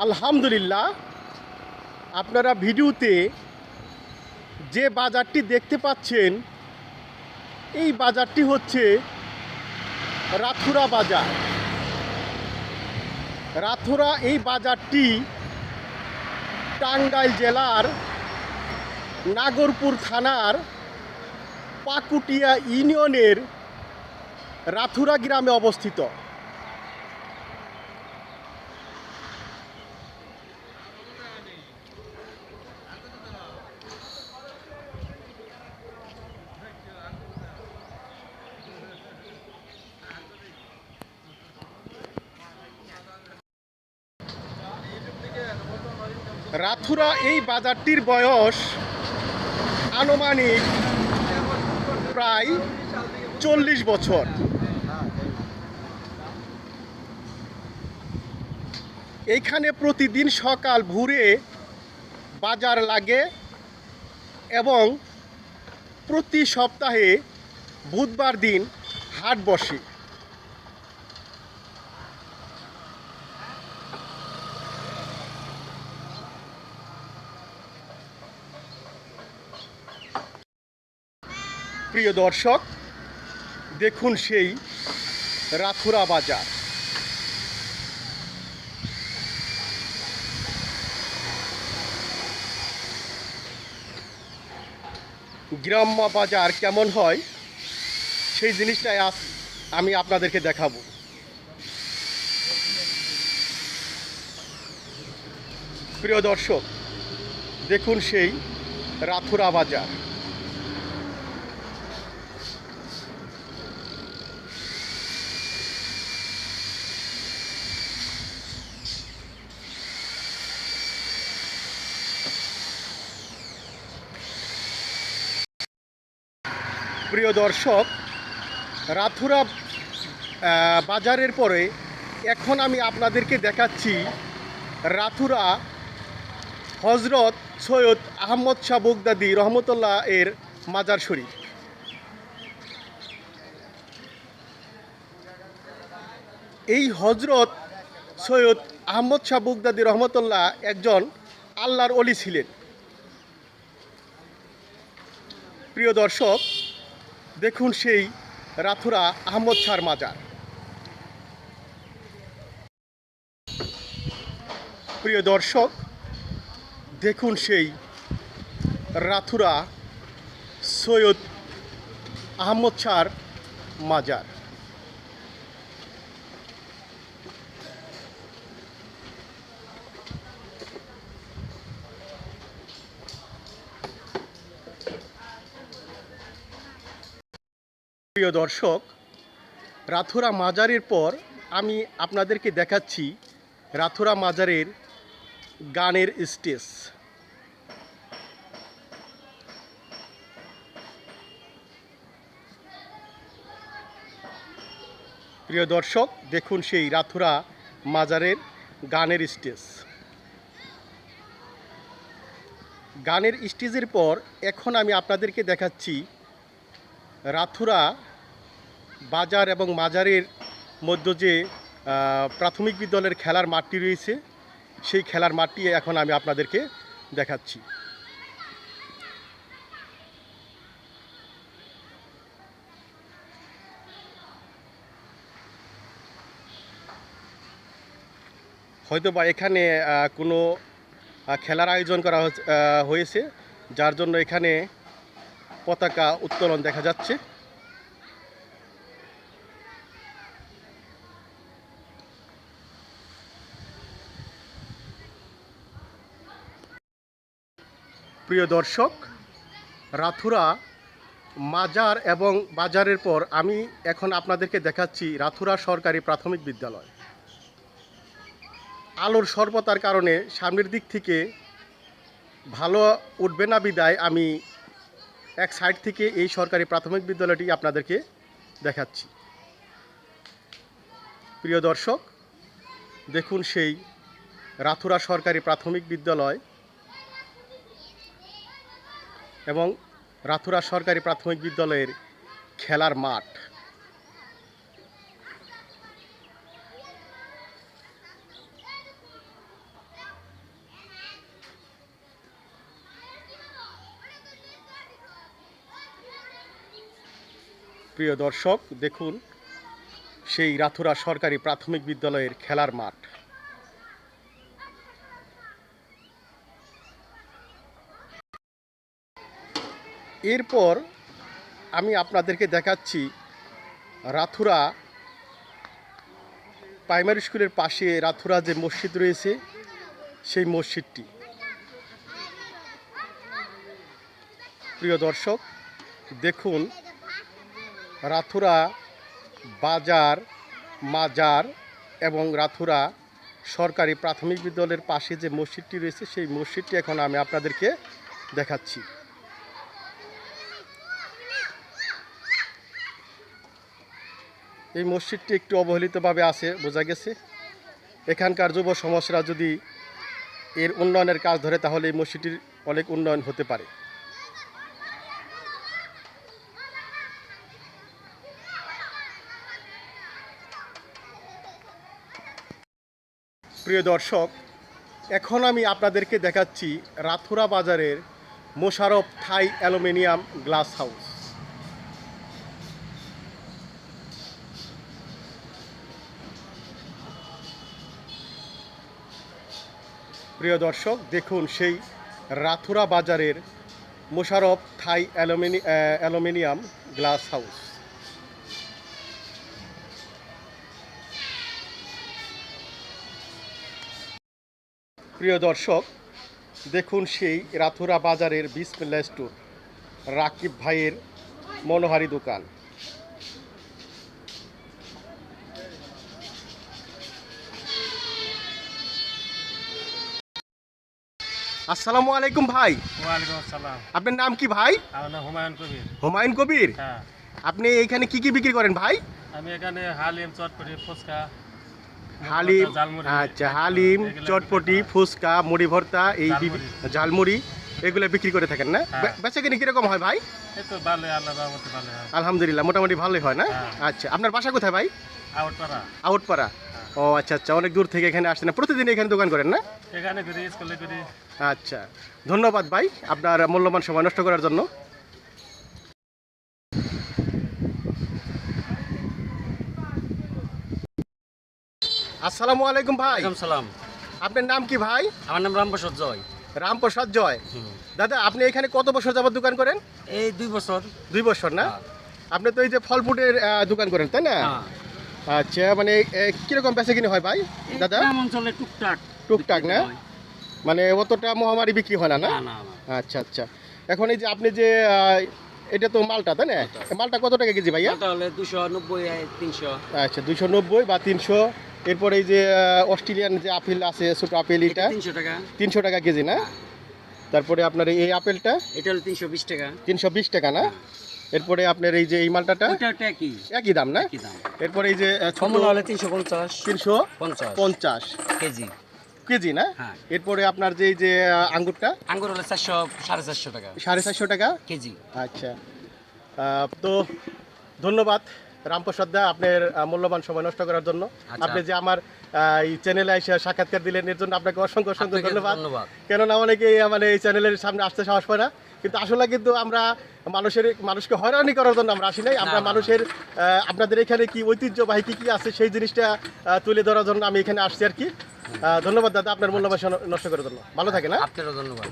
আলহামদুলিল্লাহ, আপনারা ভিডিওতে যে বাজারটি দেখতে পাচ্ছেন, এই বাজারটি হচ্ছে রাথুরা বাজার। রাথুরা এই বাজারটি টাঙ্গাইল জেলার নাগরপুর থানার পাকুটিয়া ইউনিয়নের রাথুরা গ্রামে অবস্থিত। রাথুরা এই বাজারটির বয়স আনুমানিক প্রায় চল্লিশ বছর। এইখানে প্রতিদিন সকাল ভোরে বাজার লাগে এবং প্রতি সপ্তাহে বুধবার দিন হাট বসে। প্রিয় দর্শক, দেখুন সেই রাথুরা বাজার। গ্রাম্য বাজার কেমন হয়, সেই জিনিসটাই আজ আমি আপনাদেরকে দেখাবো। প্রিয় দর্শক, দেখুন সেই রাথুরা বাজার। প্রিয় দর্শক রাথুরা বাজারের পরে এখন আমি আপনাদেরকে দেখাচ্ছি রাথুরা হজরত সৈয়দ আহমদ শাহ বগদাদি রহমতুল্লাহ এর মাজার শরীফ। এই হজরত সৈয়দ আহমদ শাহ বগদাদি রহমতুল্লাহ একজন আল্লাহর অলি ছিলেন। প্রিয় দর্শক দেখুন সেই রাথুরা আহমদ শাহর মাজার। প্রিয় দর্শক, দেখুন সেই রাথুরা সৈয়দ আহমদ শাহর মাজার। প্রিয় দর্শক, রাথুরা মাজারের পর আমি আপনাদেরকে দেখাচ্ছি রাথুরা মাজারের গানের স্টেজ। প্রিয় দর্শক, দেখুন সেই রাথুরা মাজারের গানের স্টেজ। গানের স্টেজের পর এখন আমি আপনাদেরকে দেখাচ্ছি রাথুরা বাজার এবং মাজারের মধ্য যে প্রাথমিক বিদ্যালয়ের খেলার মাঠটি রয়েছে, সেই খেলার মাঠটি এখন আমি আপনাদেরকে দেখাচ্ছি। হয়তো বা এখানে কোনো খেলার আয়োজন করা হয়েছে, যার জন্য এখানে পতাকা উত্তোলন দেখা যাচ্ছে। প্রিয় দর্শক, রাথুরা মাজার এবং বাজারের পর আমি এখন আপনাদেরকে দেখাচ্ছি রাথুরা সরকারি প্রাথমিক বিদ্যালয়। আলোর স্বল্পতার কারণে সামনের দিক থেকে ভালো উঠবে না বিদায় আমি এক সাইড থেকে এই সরকারি প্রাথমিক বিদ্যালয়টি আপনাদেরকে দেখাচ্ছি। প্রিয় দর্শক, দেখুন সেই রাথুরা সরকারি প্রাথমিক বিদ্যালয় এবং রাথুরা সরকারি প্রাথমিক বিদ্যালয়ের খেলার মাঠ। প্রিয় দর্শক, দেখুন, সেই রাথুরা সরকারি প্রাথমিক বিদ্যালয়ের খেলার মাঠ। এরপর আমি আপনাদেরকে দেখাচ্ছি রাথুরা প্রাইমারি স্কুলের পাশে রাথুরা যে মসজিদ রয়েছে, সেই মসজিদটি। প্রিয় দর্শক, দেখুন রাথুরা, বাজার, মাজার এবং রাথুরা সরকারি প্রাথমিক বিদ্যালয়ের পাশে যে মসজিদটি রয়েছে, সেই মসজিদটি এখন আমি আপনাদেরকে দেখাচ্ছি। এই মসজিদটি একটু অবহেলিতভাবে আছে, বোঝা গেছে। এখানকার যুব সমাজরা যদি এর উন্নয়নের কাজ ধরে, তাহলে এই মসজিদটির অনেক উন্নয়ন হতে পারে। প্রিয় দর্শক, এখন আমি আপনাদেরকে দেখাচ্ছি রাথুরা বাজারের Mosharraf Thai aluminium glass house. প্রিয় দর্শক, দেখুন সেই রাথুরা বাজারের Mosharraf Thai aluminium aluminium glass house. প্রিয় দর্শক দেখুন সেই রাথুরা বাজারের বিসমিল্লা স্টোর রাকিব ভাইয়ের মনোহারি দোকান। আসসালামু আলাইকুম ভাই। ওয়ালাইকুম আসসালাম। আপনার নাম কি ভাই? আমার নাম হুমায়ুন কবির। হুমায়ুন কবির? হ্যাঁ। আপনি এখানে কি কি বিক্রি করেন ভাই? আমি এখানে হালিম চটপটি ফুচকা হালিম আচ্ছা হালিম চটপটি ফুচকা মুড়ি ভর্তা এই ঝালমুড়ি। এগুলো বিক্রি করে থাকেন না? হ্যাঁ। বেচা কিনে কীরকম হয় ভাই? আলহামদুলিল্লাহ মোটামুটি ভালোই হয় না? হ্যাঁ। আচ্ছা আপনার বাসা কোথায় ভাই? আউটপাড়া। আউটপাড়া। ও আচ্ছা আচ্ছা অনেক দূর থেকে এখানে আসছেন না। প্রতিদিন এখানে দোকান করেন না? এখানে আচ্ছা ধন্যবাদ ভাই আপনার মূল্যবান সময় নষ্ট করার জন্য। আসসালামু আলাইকুম ভাই। সালাম। আপনার নাম কি ভাই? আমার নাম রামপ্রসাদ জয়। রামপ্রসাদ জয়। দাদা আপনি এখানে কত বছর যাবত দোকান করেন? এই দুই বছর। দুই বছর না? আপনি তো এই যে ফল ফুডের দোকান করেন তাই না? হ্যাঁ। আচ্ছা মানে কীরকম বেচা কিনে হয় ভাই দাদা? অঞ্চলে টুকটাক টুকটাক না? মানে অতটা মহামারী বিক্রি হয় না না? আচ্ছা আচ্ছা। এখন এই যে আপনি যে এটা তো মালটা তাই না? মালটা। কত টাকা কেজি ভাইয়া? এটা হলে দুশো নব্বই তিনশো। আচ্ছা দুইশো নব্বই বা তিনশো। এরপরে এই যে অস্ট্রেলিয়ান যে আপেল আছে ছোটো আপেল এটা তিনশো টাকা। তিনশো টাকা কেজি না? তারপরে আপনার এই আপেলটা? এটা হলো তিনশো বিশ টাকা। তিনশো বিশ টাকা না? এরপরে আপনার এই যে এই মালটাটা? একই। একই দাম না? এরপরে এই যে কমলা হলে তিনশো পঞ্চাশ। তিনশো পঞ্চাশ। কেজি। কেজি না? হ্যাঁ। এরপরে আপনার যে এই যে আঙ্গুরটা? আঙ্গুর হলে চারশো সাড়ে চারশো টাকা। সাড়ে চারশো টাকা? কেজি। আচ্ছা। তো ধন্যবাদ। রামপ্রসাদ দা আপনার মূল্যবান সময় নষ্ট করার জন্য। আচ্ছা। আপনি যে আমার এই চ্যানেলে এসে সাক্ষাৎকার দিলেন এর জন্য আপনাকে অসংখ্য অসংখ্য ধন্যবাদ। কেননা অনেকেই মানে এই চ্যানেলের সামনে আসতে সাহস পায় না। কিন্তু আসলে কিন্তু আমরা মানুষের মানুষকে হয়রানি করার জন্য আমরা আসি নাই। আমরা। মানুষের আপনাদের এখানে কি ঐতিহ্যবাহী কি কি আছে সেই জিনিসটা তুলে ধরার জন্য আমি এখানে আসছি আর কি। ধন্যবাদ দাদা আপনার মূল্যবান নষ্ট করার জন্য। ভালো থাকে না আপনারও ধন্যবাদ।